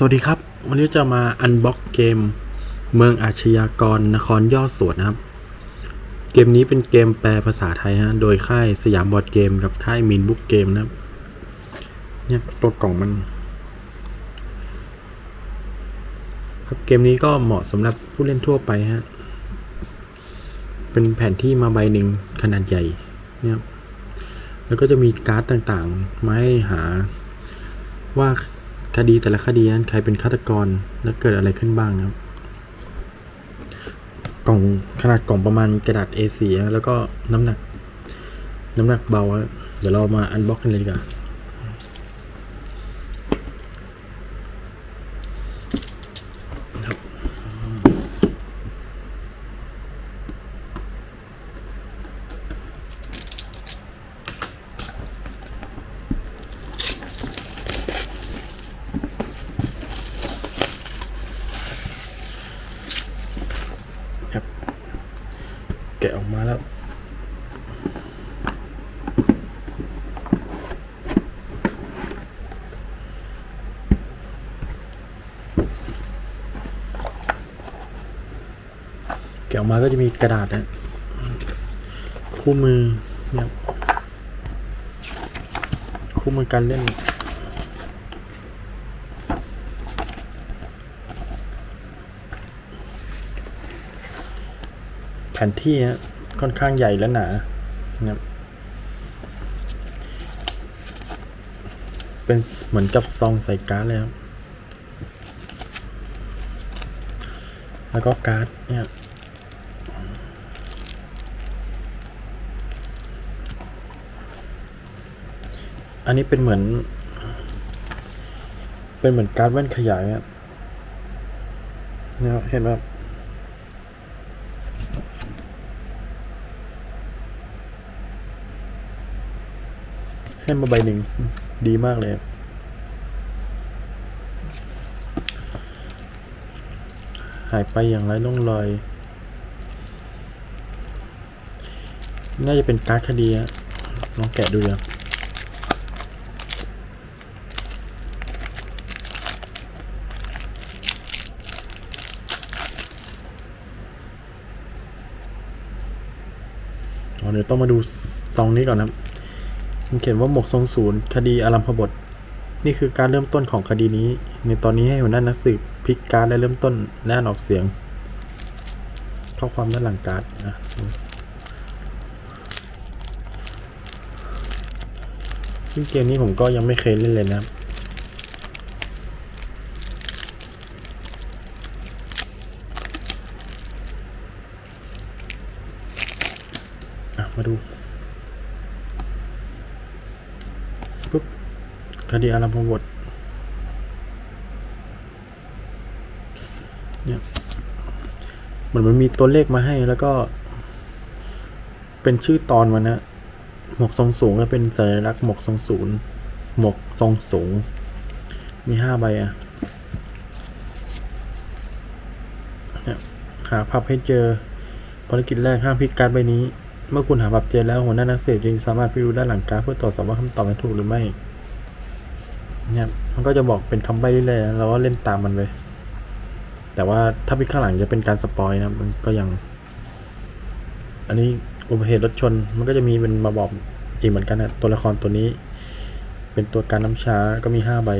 สวัสดีครับ วันนี้จะมาอันบ็อกเกม เมืองอาชญากรนครยอดสวนนะครับ เกมนี้เป็นเกมแปลภาษาไทยฮะโดยค่ายสยามบอร์ดเกมกับค่ายมินบุ๊กเกมนะครับเนี่ยตัวกล่องมัน ครับเกมนี้ก็เหมาะสำหรับผู้เล่นทั่วไปฮะเป็นแผนที่มาใบหนึ่งขนาดใหญ่เนี่ยครับแล้วก็จะมีการ์ดต่างๆมาให้หาว่า คดีแต่ละคดีนั้นใครเป็นฆาตกรและเกิดอะไรขึ้นบ้างนะครับ กล่องขนาดกล่องประมาณกระดาษ A4 แล้วก็น้ำหนัก น้ำหนักเบา เดี๋ยวเรามาอันบ็อกกันเลยดีกว่าครับครับ แกะออกมาแล้วแกะออกมาก็จะมีกระดาษนะคู่มือเนี่ยคู่มือการเล่น ผนที่ฮะค่อนข้างใหญ่และหนานะครับเป็นเหมือนกับซองใส่การ์ดเลยครับ แล้วก็การ์ดเนี่ยอันนี้เป็นเหมือน เป็นเหมือนการ์ดแว่นขยายเนี่ยเห็นไหมครับ ให้มาใบหนึ่งดีมากเลยหายไปอย่างไรล่องรอย น่าจะเป็นการ์ดคดีอะลองแกะดูครับอ๋อเดี๋ยวต้องมาดูซองนี้ก่อนนะ มันเขียนว่าหมกทรงศูนย์คดีอารัมพบท นี่คือการเริ่มต้นของคดีนี้ ในตอนนี้ให้หัวหน้านักสืบพลิกการและเริ่มต้นและอ่านออกเสียง ข้อความด้านหลังการ์ดนะซึ่งเกมนี้ผมก็ยังไม่เคยเล่นเลยนะครับอะมาดู ปุ๊บ คดีอารมพบทเนี่ยเหมือนมันมีตัวเลขมาให้แล้วก็ เป็นชื่อตอนมันนะหมวกทรงสูงก็เป็นสัญลักษณ์หมวกทรงศูนย์หมวกทรงสูง มีห้าใบอะเนี่ยหาพับให้เจอภารกิจแรกห้ามพลิกการ์ดใบนี้ เมื่อคุณหาพับเจอแล้วหัวหน้านักสืบจึงสามารถไปดูด้านหลังการ์ดเพื่อตรวจสอบว่าคำตอบนั้นถูกหรือไม่ เนี่ยมันก็จะบอกเป็นคำใบ้เรื่อยๆเราก็เล่นตามมันเลยแต่ว่าถ้าพิข้างหลังจะเป็นการสปอยนะมันก็ยัง อันนี้อุบัติเหตุรถชนมันก็จะมีเป็นมาบอกอีกเหมือนกันนะตัวละครตัวนี้ เป็นตัวการน้ำช้าก็มีห้าใบ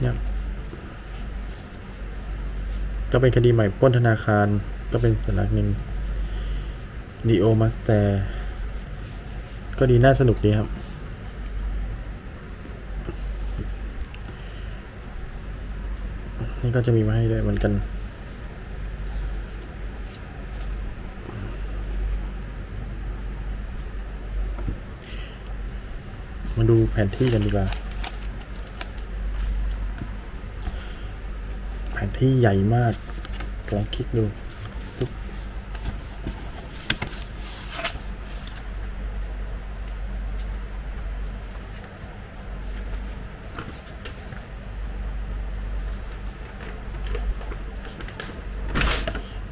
เนี่ยก็เป็นคดีใหม่ป้นธนาคารก็เป็นสัญลักหนึ่งดีโอมาสเตอร์ก็ดีน่าสนุกดีครับ นี่ก็จะมีมาให้ด้วยเหมือนกัน มาดูแผนที่กันดีกว่า แผนที่ใหญ่มากลองคลิกดู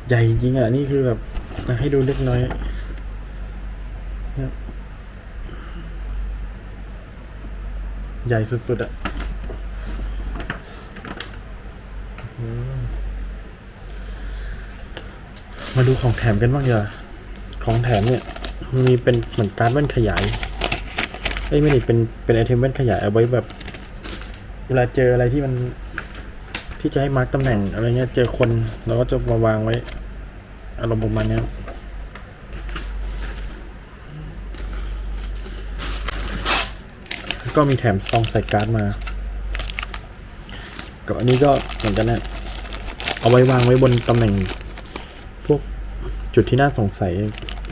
ใหญ่จริงอะ นี่คือแบบให้ดูเล็กน้อยใหญ่สุดๆอะมาดูของแถมกันบ้างดีกว่าของแถมเนี่ยมันมีเป็นเหมือนการ์ดแว่นขยายเอ้ยไม่ได้เป็นเป็นไอเทมแว่นขยายเอาไว้แบบ เวลาเจออะไรที่มันที่จะให้มาร์กตำแหน่งอะไรเงี้ย เจอคนเราก็จะมาวางไว้ อารมณ์ประมาณนี้แล้วก็มีแถมซองใส่การ์ดมาก็อันนี้ก็เหมือนกันนะเอาไว้วางไว้บนตำแหน่ง พวกจุดที่น่าสงสัย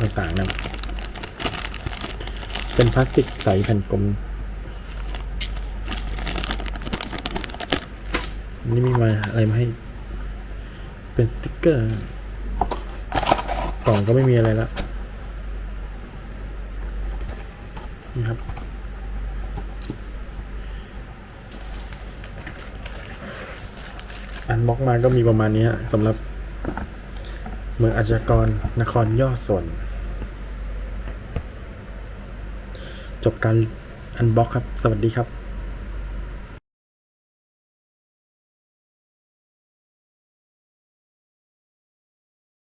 ต่างๆนะเป็นพลาสติกใสแผ่นกลมนี่มีมาอะไรมาให้ เป็นสติกเกอร์ กล่องก็ไม่มีอะไรละนี่ครับ อันบล็อกมาก็มีประมาณนี้สำหรับ เมืองอาชญากรนครย่อส่วน จบการอันบล็อกครับ สวัสดีครับ